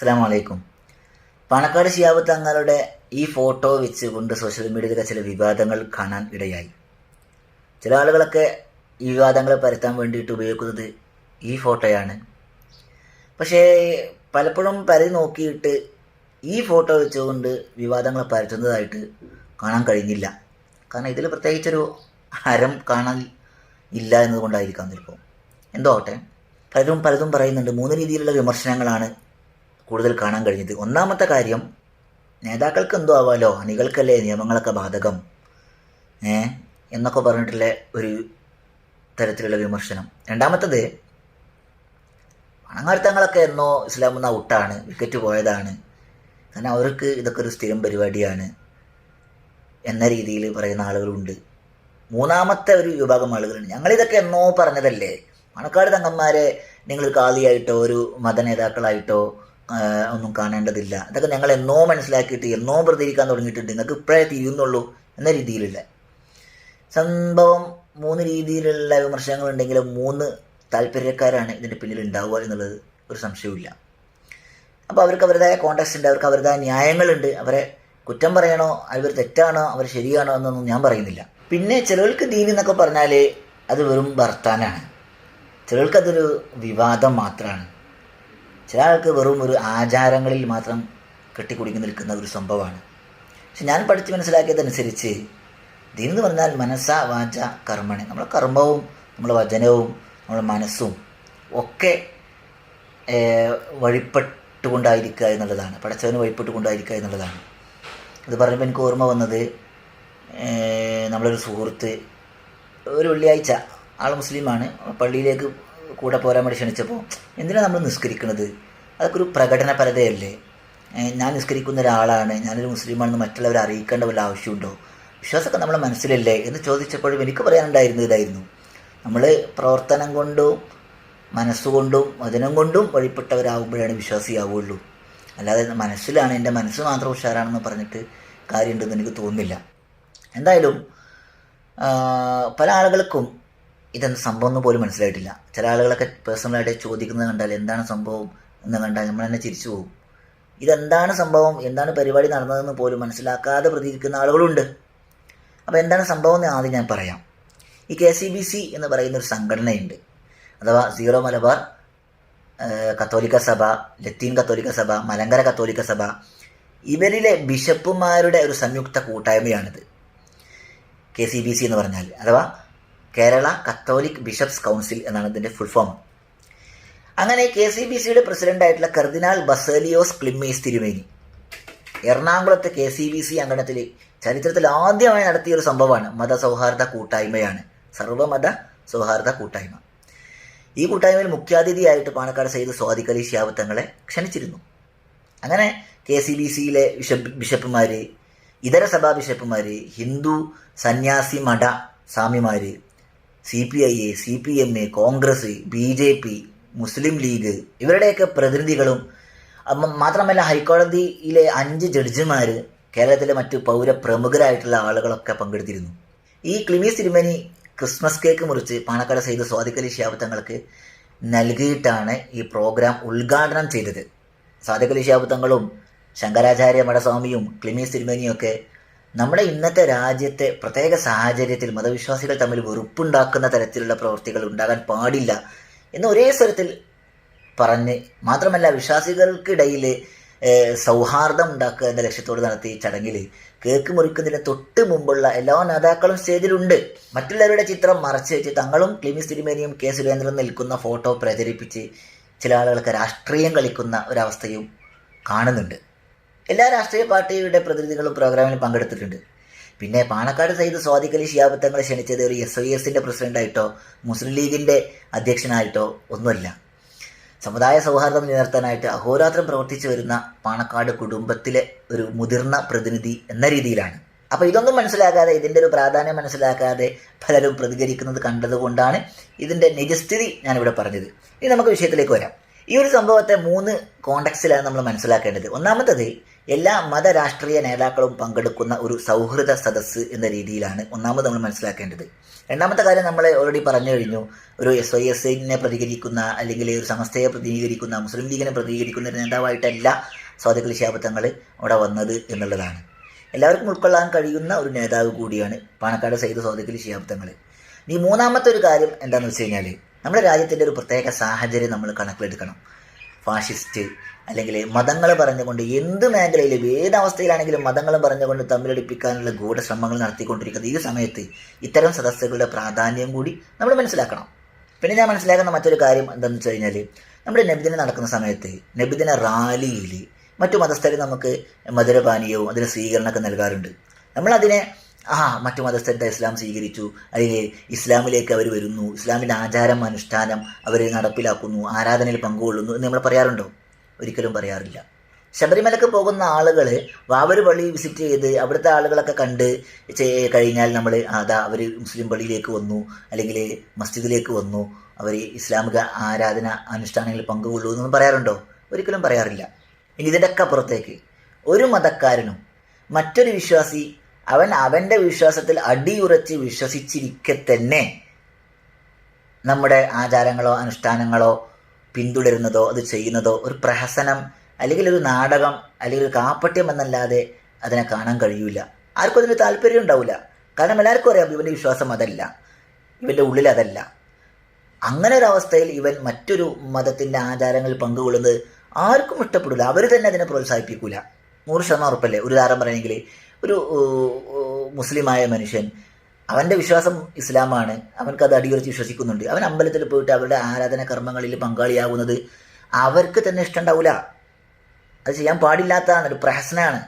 അസ്സാം വലൈക്കും പാണക്കാട് ഷിയാബ് തങ്ങളുടെ ഈ ഫോട്ടോ വെച്ചുകൊണ്ട് സോഷ്യൽ മീഡിയയിലെ ചില വിവാദങ്ങൾ കാണാൻ ഇടയായി. ചില ആളുകളൊക്കെ ഈ വിവാദങ്ങളെ പരത്താൻ വേണ്ടിയിട്ട് ഉപയോഗിക്കുന്നത് ഈ ഫോട്ടോയാണ്. പക്ഷേ പലപ്പോഴും പരതി നോക്കിയിട്ട് ഈ ഫോട്ടോ വെച്ചുകൊണ്ട് വിവാദങ്ങൾ പരത്തുന്നതായിട്ട് കാണാൻ കഴിഞ്ഞില്ല. കാരണം ഇതിൽ പ്രത്യേകിച്ചൊരു ഹരം കാണാൻ ഇല്ല എന്നതുകൊണ്ടായിരിക്കാം ചിലപ്പോൾ എന്തോ ആവട്ടെ പലരും പലതും പറയുന്നുണ്ട്. മൂന്ന് രീതിയിലുള്ള വിമർശനങ്ങളാണ് കൂടുതൽ കാണാൻ കഴിഞ്ഞത്. ഒന്നാമത്തെ കാര്യം നേതാക്കൾക്ക് എന്തോ ആവാലോ? അണികൾക്കല്ലേ നിയമങ്ങളൊക്കെ ബാധകം? ഏ? എന്നൊക്കെ പറഞ്ഞിട്ടുള്ള ഒരു തരത്തിലുള്ള വിമർശനം. രണ്ടാമത്തത് പണങ്ങാർത്തങ്ങളൊക്കെ എന്നോ ഇസ്ലാം എന്ന ഔട്ടാണ് വിക്കറ്റ് പോയതാണ്. കാരണം അവർക്ക് ഇതൊക്കെ ഒരു സ്ഥിരം പരിപാടിയാണ് എന്ന രീതിയിൽ പറയുന്ന ആളുകളുണ്ട്. മൂന്നാമത്തെ ഒരു വിഭാഗം ആളുകളുണ്ട്. ഞങ്ങളിതൊക്കെ എന്നോ പറഞ്ഞതല്ലേ? പണക്കാട് തങ്ങന്മാരെ നിങ്ങൾ കാളിയായിട്ടോ ഒരു മതനേതാക്കളായിട്ടോ ഒന്നും കാണേണ്ടതില്ല. അതൊക്കെ ഞങ്ങൾ എന്നോ മനസ്സിലാക്കിയിട്ട് എന്നോ പ്രതികരിക്കാൻ തുടങ്ങിയിട്ടുണ്ട് നിങ്ങൾക്ക് ഇപ്പോഴേ തിരിയുന്നുള്ളൂ എന്ന രീതിയിലുള്ള സംഭവം മൂന്ന് രീതിയിലുള്ള വിമർശനങ്ങൾ ഉണ്ടെങ്കിലും മൂന്ന് താല്പര്യക്കാരാണ് ഇതിന്റെ പിന്നിൽ ഉണ്ടാവുക എന്നുള്ളത് ഒരു സംശയവുമില്ല. അപ്പോൾ അവർക്ക് അവരുടേതായ കോണ്ടാക്ട്സ് ഉണ്ട് അവർക്ക് അവരുടേതായ ന്യായങ്ങളുണ്ട്. അവരെ കുറ്റം പറയണോ അവർ തെറ്റാണോ അവർ ശരിയാണോ എന്നൊന്നും ഞാൻ പറയുന്നില്ല. പിന്നെ ചിലർക്ക് ദീൻ എന്നൊക്കെ പറഞ്ഞാൽ അത് വെറും ഭർത്താനാണ് ചിലർക്കതൊരു വിവാദം മാത്രമാണ് ചില ആൾക്ക് വെറും ഒരു ആചാരങ്ങളിൽ മാത്രം കെട്ടിക്കുടുങ്ങി നിൽക്കുന്ന ഒരു സംഭവമാണ്. പക്ഷെ ഞാൻ പഠിച്ച് മനസ്സിലാക്കിയതനുസരിച്ച് ദീൻ എന്ന് പറഞ്ഞാൽ മനസ്സ വാച കർമ്മണി. നമ്മളെ കർമ്മവും നമ്മളെ വചനവും നമ്മളെ മനസ്സും ഒക്കെ വഴിപ്പെട്ടുകൊണ്ടായിരിക്കുക എന്നുള്ളതാണ്. പടച്ചവന് വഴിപ്പെട്ടുകൊണ്ടായിരിക്കുക എന്നുള്ളതാണ്. ഇത് പറഞ്ഞപ്പോൾ എനിക്ക് ഓർമ്മ വന്നത് നമ്മളൊരു സുഹൃത്ത് ഒരു വെള്ളിയാഴ്ച ആൾ മുസ്ലിമാണ് പള്ളിയിലേക്ക് കൂടെ പോരാൻ വേണ്ടി ക്ഷണിച്ചപ്പോൾ എന്തിനാണ് നമ്മൾ നിസ്കരിക്കുന്നത് അതൊക്കെ ഒരു പ്രകടനപരതയല്ലേ. ഞാൻ നിസ്കരിക്കുന്ന ഒരാളാണ് ഞാനൊരു മുസ്ലിമാണെന്ന് മറ്റുള്ളവരെ അറിയിക്കേണ്ട വല്ല ആവശ്യമുണ്ടോ? വിശ്വാസമൊക്കെ നമ്മളെ മനസ്സിലല്ലേ എന്ന് ചോദിച്ചപ്പോഴും എനിക്ക് പറയാനുണ്ടായിരുന്നത് ഇതായിരുന്നു. നമ്മൾ പ്രവർത്തനം കൊണ്ടും മനസ്സുകൊണ്ടും വചനം കൊണ്ടും വഴിപ്പെട്ടവരാകുമ്പോഴാണ് വിശ്വാസിയാവുള്ളൂ. അല്ലാതെ മനസ്സിലാണ് എന്റെ മനസ്സ് മാത്രം ഉഷാറാണെന്ന് പറഞ്ഞിട്ട് കാര്യമുണ്ടെന്ന് എനിക്ക് തോന്നുന്നില്ല. എന്തായാലും പല ആളുകൾക്കും ഇതെന്ത് സംഭവം എന്ന് പോലും മനസ്സിലായിട്ടില്ല. ചില ആളുകളൊക്കെ പേഴ്സണലായിട്ട് ചോദിക്കുന്നത് കണ്ടാൽ എന്താണ് സംഭവം എന്ന് കണ്ടാൽ നമ്മൾ തന്നെ ചിരിച്ചു പോകും. ഇതെന്താണ് സംഭവം? എന്താണ് പരിപാടി നടന്നതെന്ന് പോലും മനസ്സിലാക്കാതെ പ്രതികരിക്കുന്ന ആളുകളുണ്ട്. അപ്പോൾ എന്താണ് സംഭവം എന്ന് ആദ്യം ഞാൻ പറയാം. ഈ കെ സി ബി സി എന്ന് പറയുന്ന ഒരു സംഘടനയുണ്ട്. അഥവാ സീറോ മലബാർ കത്തോലിക്ക സഭ ലത്തീൻ കത്തോലിക്ക സഭ മലങ്കര കത്തോലിക്ക സഭ ഇവരിലെ ബിഷപ്പുമാരുടെ ഒരു സംയുക്ത കൂട്ടായ്മയാണിത്. കെ സി ബി സി എന്ന് പറഞ്ഞാൽ. അഥവാ കേരള കത്തോലിക് ബിഷപ്സ് കൗൺസിൽ എന്നാണ് ഇതിന്റെ ഫുൾ ഫോം അങ്ങനെ കെ സി ബി സിയുടെ പ്രസിഡന്റായിട്ടുള്ള കർദിനാൾ ബസേലിയോസ് ക്ലിമ്മേസ് തിരുമേനി എറണാകുളത്തെ കെ സി ബി സി അങ്കണത്തിൽ ചരിത്രത്തിൽ ആദ്യമായി നടത്തിയ ഒരു സംഭവമാണ് മതസൗഹാർദ്ദ കൂട്ടായ്മയാണ്. സർവമത സൗഹാർദ്ദ കൂട്ടായ്മ. ഈ കൂട്ടായ്മയിൽ മുഖ്യാതിഥിയായിട്ട് പാണക്കാട് സയ്യിദ് സ്വാദിഖ് അലി ശിഹാബ് ക്ഷണിച്ചിരുന്നു. അങ്ങനെ കെ സി ബി സിയിലെ ബിഷപ്പ് ബിഷപ്പുമാർ ഇതര സഭാ ബിഷപ്പുമാർ ഹിന്ദു സന്യാസി മഠ സ്വാമിമാർ സി പി ഐ എ C P M A Congress B J P Muslim League ഇവരുടെയൊക്കെ പ്രതിനിധികളും മാത്രമല്ല ഹൈക്കോടതിയിലെ അഞ്ച് ജഡ്ജിമാർ കേരളത്തിലെ മറ്റു പൗര പ്രമുഖരായിട്ടുള്ള ആളുകളൊക്കെ പങ്കെടുത്തിരുന്നു. ഈ ക്ലിമി സിരിമനി ക്രിസ്മസ് കേക്ക് മുറിച്ച് പാണക്കാട് സയ്യിദ് സ്വാദിക്കലി അലി ശിഹാബ് തങ്ങൾക്ക് നൽകിയിട്ടാണ് ഈ പ്രോഗ്രാം ഉദ്ഘാടനം ചെയ്തത്. സ്വാദിക്കലി അലി ശിഹാബ് തങ്ങളും ശങ്കരാചാര്യ മഠസ്വാമിയും ക്ലിമി തിരുമേനിയും ഒക്കെ നമ്മുടെ ഇന്നത്തെ രാജ്യത്തെ പ്രത്യേക സാഹചര്യത്തിൽ മതവിശ്വാസികൾ തമ്മിൽ വെറുപ്പുണ്ടാക്കുന്ന തരത്തിലുള്ള പ്രവൃത്തികൾ ഉണ്ടാകാൻ പാടില്ല എന്ന് ഒരേ സ്വരത്തിൽ പറഞ്ഞ് മാത്രമല്ല വിശ്വാസികൾക്കിടയിൽ സൗഹാർദ്ദം ഉണ്ടാക്കുക എന്ന ലക്ഷ്യത്തോട് നടത്തിയ ചടങ്ങിൽ കേക്ക് മുറിക്കുന്നതിന് തൊട്ട് മുമ്പുള്ള എല്ലാ നേതാക്കളും സ്റ്റേജിലുണ്ട്. മറ്റുള്ളവരുടെ ചിത്രം മറച്ചു വെച്ച് തങ്ങളും ക്ലിമി തിരുമേനിയും കെ സുരേന്ദ്രൻ നിൽക്കുന്ന ഫോട്ടോ പ്രചരിപ്പിച്ച് ചില ആളുകൾക്ക് രാഷ്ട്രീയം കളിക്കുന്ന ഒരവസ്ഥയും കാണുന്നുണ്ട്. എല്ലാ രാഷ്ട്രീയ പാർട്ടിയുടെ പ്രതിനിധികളും പ്രോഗ്രാമിൽ പങ്കെടുത്തിട്ടുണ്ട്. പിന്നെ പാണക്കാട് സൈദ് സ്വാദിഖലി ശിയാബത്തങ്ങളെ ക്ഷണിച്ചത് ഒരു എസ് ഐ എസിന്റെ പ്രസിഡന്റായിട്ടോ മുസ്ലിം ലീഗിന്റെ അധ്യക്ഷനായിട്ടോ ഒന്നുമല്ല. സമുദായ സൗഹാർദ്ദം നിലനിർത്താനായിട്ട് അഹോരാത്രം പ്രവർത്തിച്ചു വരുന്ന പാണക്കാട് കുടുംബത്തിലെ ഒരു മുതിർന്ന പ്രതിനിധി എന്ന രീതിയിലാണ്. അപ്പോൾ ഇതൊന്നും മനസ്സിലാക്കാതെ ഇതിന്റെ ഒരു പ്രാധാന്യം മനസ്സിലാക്കാതെ പലരും പ്രതികരിക്കുന്നത് കണ്ടതുകൊണ്ടാണ് ഇതിന്റെ നിജസ്ഥിതി ഞാനിവിടെ പറഞ്ഞത്. ഇനി നമുക്ക് വിഷയത്തിലേക്ക് വരാം. ഈ ഒരു സംഭവത്തെ മൂന്ന് കോണ്ടക്സിലാണ് നമ്മൾ മനസ്സിലാക്കേണ്ടത്. ഒന്നാമത്തത് എല്ലാ മതരാഷ്ട്രീയ നേതാക്കളും പങ്കെടുക്കുന്ന ഒരു സൗഹൃദ സദസ്സ് എന്ന രീതിയിലാണ് ഒന്നാമത് നമ്മൾ മനസ്സിലാക്കേണ്ടത്. രണ്ടാമത്തെ കാര്യം നമ്മൾ ഓൾറെഡി പറഞ്ഞു കഴിഞ്ഞു. ഒരു എസ് ഐ എസ് ഐനെ പ്രതികരിക്കുന്ന അല്ലെങ്കിൽ ഒരു സമസ്തയെ പ്രതിനിധീകരിക്കുന്ന മുസ്ലിം ലീഗിനെ പ്രതികരിക്കുന്ന ഒരു നേതാവായിട്ടല്ല സ്വാതികൾ ശാപത്തങ്ങൾ അവിടെ വന്നത് എന്നുള്ളതാണ്. എല്ലാവർക്കും ഉൾക്കൊള്ളാൻ കഴിയുന്ന ഒരു നേതാവ് കൂടിയാണ് പാണക്കാട് സയ്യിദ് സ്വാതികൾ ശാപത്തങ്ങൾ ഈ മൂന്നാമത്തെ ഒരു കാര്യം എന്താണെന്ന് വെച്ച് കഴിഞ്ഞാൽ നമ്മുടെ രാജ്യത്തിന്റെ ഒരു പ്രത്യേക സാഹചര്യം നമ്മൾ കണക്കിലെടുക്കണം. ഫാഷിസ്റ്റ് അല്ലെങ്കിൽ മതങ്ങൾ പറഞ്ഞുകൊണ്ട് എന്ത് മേഖലയിലും ഏതവസ്ഥയിലാണെങ്കിലും മതങ്ങൾ പറഞ്ഞുകൊണ്ട് തമ്മിലടിപ്പിക്കാനുള്ള ഗൂഢശ്രമങ്ങൾ നടത്തിക്കൊണ്ടിരിക്കുന്നത് ഈ സമയത്ത് ഇത്തരം സദസ്സുകളുടെ പ്രാധാന്യം കൂടി നമ്മൾ മനസ്സിലാക്കണം. പിന്നെ ഞാൻ മനസ്സിലാക്കുന്ന മറ്റൊരു കാര്യം എന്താണെന്ന് വെച്ച് കഴിഞ്ഞാൽ നമ്മുടെ നബിദിന നടക്കുന്ന സമയത്ത് നബിദിന റാലിയിൽ മറ്റു മതസ്ഥരെ നമുക്ക് മധുരപാനീയവും അതിന് സ്വീകരണമൊക്കെ നൽകാറുണ്ട്. നമ്മളതിനെ ആ മറ്റു മതസ്ഥരുടെ ഇസ്ലാം സ്വീകരിച്ചു. അല്ലെങ്കിൽ ഇസ്ലാമിലേക്ക് അവർ വരുന്നു. ഇസ്ലാമിന്റെ ആചാരം അനുഷ്ഠാനം അവർ നടപ്പിലാക്കുന്നു. ആരാധനയിൽ പങ്കുകൊള്ളുന്നു എന്ന് നമ്മൾ പറയാറുണ്ടോ? ഒരിക്കലും പറയാറില്ല. ശബരിമലക്ക് പോകുന്ന ആളുകൾ വാവര് പള്ളി വിസിറ്റ് ചെയ്ത് അവിടുത്തെ ആളുകളൊക്കെ കണ്ട് കഴിഞ്ഞാൽ നമ്മൾ അതാ അവർ മുസ്ലിം പള്ളിയിലേക്ക് വന്നു. അല്ലെങ്കിൽ മസ്ജിദിലേക്ക് വന്നു. അവർ ഇസ്ലാമിക ആരാധന അനുഷ്ഠാനങ്ങളിൽ പങ്കുകൊള്ളൂ എന്നൊന്നും പറയാറുണ്ടോ? ഒരിക്കലും പറയാറില്ല. ഇനി ഇതിന്റെയൊക്കെ അപ്പുറത്തേക്ക്. ഒരു മതക്കാരനും മറ്റൊരു വിശ്വാസി അവൻ അവന്റെ വിശ്വാസത്തിൽ അടിയുറച്ച് വിശ്വസിച്ചിരിക്കെ തന്നെ നമ്മുടെ ആചാരങ്ങളോ അനുഷ്ഠാനങ്ങളോ പിന്തുടരുന്നതോ അത് ചെയ്യുന്നതോ ഒരു പ്രഹസനം അല്ലെങ്കിൽ ഒരു നാടകം അല്ലെങ്കിൽ ഒരു കാപ്പട്യം എന്നല്ലാതെ അതിനെ കാണാൻ കഴിയൂല. ആർക്കും അതിന് താല്പര്യം ഉണ്ടാവില്ല കാരണം എല്ലാവർക്കും അറിയാം ഇവന്റെ വിശ്വാസം അതല്ല. ഇവന്റെ ഉള്ളിൽ അതല്ല. അങ്ങനെ ഒരു അവസ്ഥയിൽ ഇവൻ മറ്റൊരു മതത്തിന്റെ ആചാരങ്ങളിൽ പങ്കുകൊള്ളുന്നത് ആർക്കും ഇഷ്ടപ്പെടില്ല അവർ തന്നെ അതിനെ പ്രോത്സാഹിപ്പിക്കൂല. നൂറ് ശതമാനം ഉറപ്പല്ലേ? ഒരു ഉദാഹരണം പറയണമെങ്കിൽ ഒരു മുസ്ലിമായ മനുഷ്യൻ. അവന്റെ വിശ്വാസം ഇസ്ലാമാണ്. അവൻക്ക് അത് അടിയുറച്ച് വിശ്വസിക്കുന്നുണ്ട്. അവൻ അമ്പലത്തിൽ പോയിട്ട് അവരുടെ ആരാധന കർമ്മങ്ങളിൽ പങ്കാളിയാകുന്നത് അവർക്ക് തന്നെ ഇഷ്ടമുണ്ടാവില്ല അത് ചെയ്യാൻ പാടില്ലാത്തതാണ് ഒരു പ്രഹസനമാണ്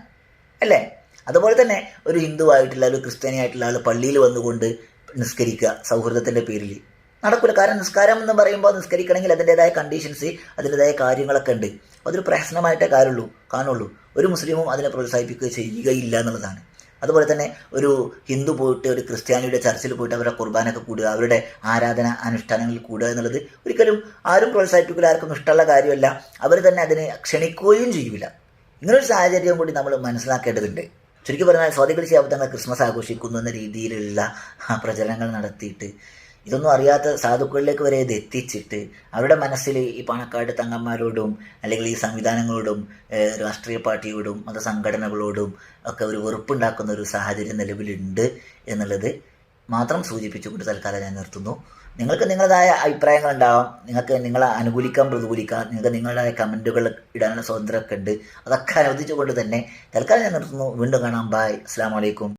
അല്ലേ? അതുപോലെ തന്നെ ഒരു ഹിന്ദു ആയിട്ടുള്ള ഒരു ക്രിസ്ത്യാനിയായിട്ടുള്ള ആൾ പള്ളിയിൽ വന്നുകൊണ്ട് നിസ്കരിക്കുക സൗഹൃദത്തിന്റെ പേരിൽ. നടക്കില്ല കാരണം നിസ്കാരം എന്ന് പറയുമ്പോൾ നിസ്കരിക്കണമെങ്കിൽ അതിന്റെതായ കണ്ടീഷൻസ് അതിന്റെതായ കാര്യങ്ങളൊക്കെ ഉണ്ട്. അതൊരു പ്രശ്നമായിട്ടേ കാര്യമുള്ളൂ കാണുള്ളൂ. ഒരു മുസ്ലിമും അതിനെ പ്രോത്സാഹിപ്പിക്കുക ചെയ്യുകയില്ല എന്നുള്ളതാണ്. അതുപോലെ തന്നെ ഒരു ഹിന്ദു പോയിട്ട് ഒരു ക്രിസ്ത്യാനിയുടെ ചർച്ചിൽ പോയിട്ട് അവരുടെ കുർബാനൊക്കെ കൂടുക അവരുടെ ആരാധന അനുഷ്ഠാനങ്ങളിൽ കൂടുക എന്നുള്ളത് ഒരിക്കലും ആരും പ്രോത്സാഹിപ്പിക്കില്ല ആർക്കും ഇഷ്ടമുള്ള കാര്യമല്ല. അവർ തന്നെ അതിനെ ക്ഷണിക്കുകയും ചെയ്യില്ല ഇങ്ങനൊരു സാഹചര്യം കൂടി നമ്മൾ മനസ്സിലാക്കേണ്ടതുണ്ട്. ചുരുക്കി പറഞ്ഞാൽ സ്വാതികൾ ചെയ്യാവുന്ന ക്രിസ്മസ് ആഘോഷിക്കുന്നു എന്ന രീതിയിലുള്ള പ്രചരണങ്ങൾ നടത്തിയിട്ട് ഇതൊന്നും അറിയാത്ത സാധുക്കളിലേക്ക് വരെ ഇത് എത്തിച്ചിട്ട് അവരുടെ മനസ്സിൽ ഈ പാണക്കാട് തങ്ങന്മാരോടും അല്ലെങ്കിൽ ഈ സംവിധാനങ്ങളോടും രാഷ്ട്രീയ പാർട്ടിയോടും മതസംഘടനകളോടും ഒക്കെ ഒരു വെറുപ്പുണ്ടാക്കുന്ന ഒരു സാഹചര്യം നിലവിലുണ്ട് എന്നുള്ളത് മാത്രം സൂചിപ്പിച്ചുകൊണ്ട് തൽക്കാലം ഞാൻ നിർത്തുന്നു. നിങ്ങൾക്ക് നിങ്ങളുടേതായ അഭിപ്രായങ്ങൾ ഉണ്ടാവാം നിങ്ങൾക്ക് നിങ്ങളെ അനുകൂലിക്കാം പ്രതികൂലിക്കാം നിങ്ങൾക്ക് നിങ്ങളുടേതായ കമന്റുകൾ ഇടാനുള്ള സ്വാതന്ത്ര്യമൊക്കെ ഉണ്ട്. അതൊക്കെ അനുവദിച്ചുകൊണ്ട് തന്നെ തൽക്കാലം ഞാൻ നിർത്തുന്നു. വീണ്ടും കാണാം. ബായ് അസ്സാം വലൈക്കും